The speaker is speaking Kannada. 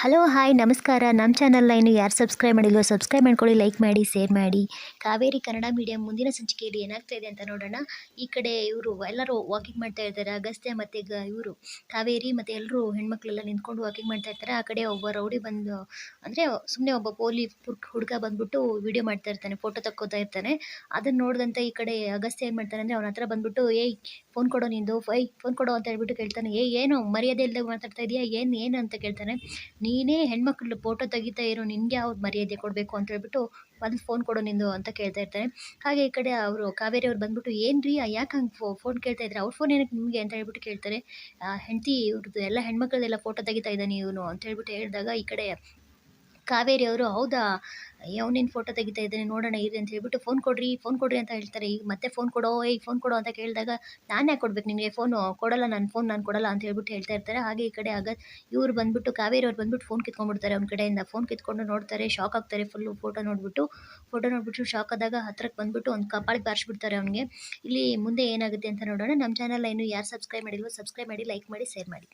ಹಲೋ, ಹಾಯ್, ನಮಸ್ಕಾರ. ನಮ್ಮ ಚಾನಲ್ನ ಇನ್ನು ಯಾರು ಸಬ್ಸ್ಕ್ರೈಬ್ ಮಾಡಿಲ್ವೋ ಸಬ್ಸ್ಕ್ರೈಬ್ ಮಾಡ್ಕೊಳ್ಳಿ ಲೈಕ್ ಮಾಡಿ ಶೇರ್ ಮಾಡಿ. ಕಾವೇರಿ ಕನ್ನಡ ಮೀಡಿಯಂ ಮುಂದಿನ ಸಂಚಿಕೆಯಲ್ಲಿ ಏನಾಗ್ತಾ ಇದೆ ಅಂತ ನೋಡೋಣ. ಈ ಕಡೆ ಇವರು ಎಲ್ಲರೂ ವಾಕಿಂಗ್ ಮಾಡ್ತಾ ಇರ್ತಾರೆ. ಅಗಸ್ತ್ಯ ಮತ್ತು ಗ, ಇವರು ಕಾವೇರಿ ಮತ್ತು ಎಲ್ಲರೂ ಹೆಣ್ಮಕ್ಳೆಲ್ಲ ನಿಂತ್ಕೊಂಡು ವಾಕಿಂಗ್ ಮಾಡ್ತಾ ಇರ್ತಾರೆ. ಆ ಕಡೆ ಒಬ್ಬ ರೌಡಿ ಬಂದು, ಅಂದರೆ ಸುಮ್ಮನೆ ಒಬ್ಬ ಪೋಲಿ ಹುಡುಗ ಬಂದ್ಬಿಟ್ಟು ವಿಡಿಯೋ ಮಾಡ್ತಾ ಇರ್ತಾನೆ ಫೋಟೋ ತಕ್ಕೋತಾ ಇರ್ತಾನೆ. ಅದನ್ನ ನೋಡಿದಂಥ ಈ ಕಡೆ ಅಗಸ್ತ್ಯ ಏನು ಮಾಡ್ತಾನೆ ಅಂದರೆ ಅವನ ಹತ್ರ ಬಂದ್ಬಿಟ್ಟು, ಏಯ್ ಫೋನ್ ಕೊಡೋ ನಿಂದು. ಫೈ ಫೋನ್ ಕೊಡೋ ಅಂತ ಹೇಳ್ಬಿಟ್ಟು ಕೇಳ್ತಾನೆ. ಏ, ಏನು ಮರ್ಯಾದೆ ಇಲ್ದಾಗ ಮಾತಾಡ್ತಾ ಇದೆಯಾ? ಏನು ಏನು? ಅಂತ ಕೇಳ್ತಾನೆ. ನೀನೇ ಹೆಣ್ಮಕ್ಳು ಫೋಟೋ ತೆಗಿತಾ ಇರೋ, ನಿನಗೆ ಯಾವ ಮರ್ಯಾದೆ ಕೊಡಬೇಕು ಅಂತ ಹೇಳ್ಬಿಟ್ಟು ಒಂದು ಫೋನ್ ಕೊಡು ನಿಂದು ಅಂತ ಕೇಳ್ತಾ ಇರ್ತಾರೆ ಹಾಗೆ ಈ ಕಡೆ ಅವರು ಕಾವೇರಿ ಅವ್ರು ಬಂದ್ಬಿಟ್ಟು ಏನು ರೀ ಯಾಕೆ ಹಂಗೆ ಫೋನ್ ಕೇಳ್ತಾ ಇದ್ದಾರೆ ಅವ್ರ ಫೋನ್ ಏನಕ್ಕೆ ನಿಮಗೆ? ಅಂತ ಹೇಳ್ಬಿಟ್ಟು ಕೇಳ್ತಾರೆ. ಹೆಂಡತಿ ಇವ್ರದ್ದು ಎಲ್ಲ ಹೆಣ್ಮಕ್ಳದೆಲ್ಲ ಫೋಟೋ ತೆಗಿತಾ ಇದ್ದಾನೆ ಇವನು ಅಂತ ಹೇಳ್ಬಿಟ್ಟು ಹೇಳಿದಾಗ ಈ ಕಡೆ ಕಾವೇರಿ ಅವರು, ಹೌದಾ? ಅವನೇನು ಫೋಟೋ ತೆಗಿತಾ ಇದ್ದಾನೆ? ನೋಡೋಣ, ಇರಿ ಅಂತ ಹೇಳ್ಬಿಟ್ಟು ಫೋನ್ ಕೊಡ್ರಿ ಫೋನ್ ಕೊಡ್ರಿ ಅಂತ ಹೇಳ್ತಾರೆ. ಈಗ ಮತ್ತೆ ಫೋನ್ ಕೊಡೋ, ಏಯ್ ಫೋನ್ ಕೊಡೋ ಅಂತ ಕೇಳಿದಾಗ, ನಾನು ಯಾಕೆ ಕೊಡ್ಬೇಕು ನಿಮಗೆ ಫೋನು ಕೊಡಲ್ಲ ನಾನು ಫೋನ್ ನಾನು ಕೊಡಲ್ಲ ಅಂತ ಹೇಳ್ಬಿಟ್ಟು ಹೇಳ್ತಾ ಇರ್ತಾರೆ. ಹಾಗೆ ಈ ಕಡೆ ಆಗ ಇವ್ರು ಬಂದ್ಬಿಟ್ಟು, ಕಾವೇರಿ ಅವ್ರು ಬಂದ್ಬಿಟ್ಟು ಫೋನ್ ಕಿತ್ಕೊಂಡ್ಬಿಡ್ತಾರೆ ಅವ್ನ ಕಡೆಯಿಂದ. ಫೋನ್ ಕಿತ್ಕೊಂಡು ನೋಡ್ತಾರೆ ಶಾಕ್ ಆಗ್ತಾರೆ ಫುಲ್ಲು ಫೋಟೋ ನೋಡ್ಬಿಟ್ಟು. ಫೋಟೋ ನೋಡ್ಬಿಟ್ಟು ಶಾಕ್ ಆದಾಗ ಹತ್ರಕ್ಕೆ ಬಂದ್ಬಿಟ್ಟು ಒಂದು ಕಪಾಳಿಗೆ ಬಾರಿಸ್ಬಿಡ್ತಾರೆ ಅವನಿಗೆ. ಇಲ್ಲಿ ಮುಂದೆ ಏನಾಗುತ್ತೆ ಅಂತ ನೋಡೋಣ. ನಮ್ಮ ಚಾನಲ್ ಇನ್ನು ಯಾರು ಸಬ್ಸ್ಕ್ರೈಬ್ ಮಾಡಿಲ್ವೋ ಸಬ್ಸ್ಕ್ರೈಬ್ ಮಾಡಿ ಲೈಕ್ ಮಾಡಿ ಶೇರ್ ಮಾಡಿ.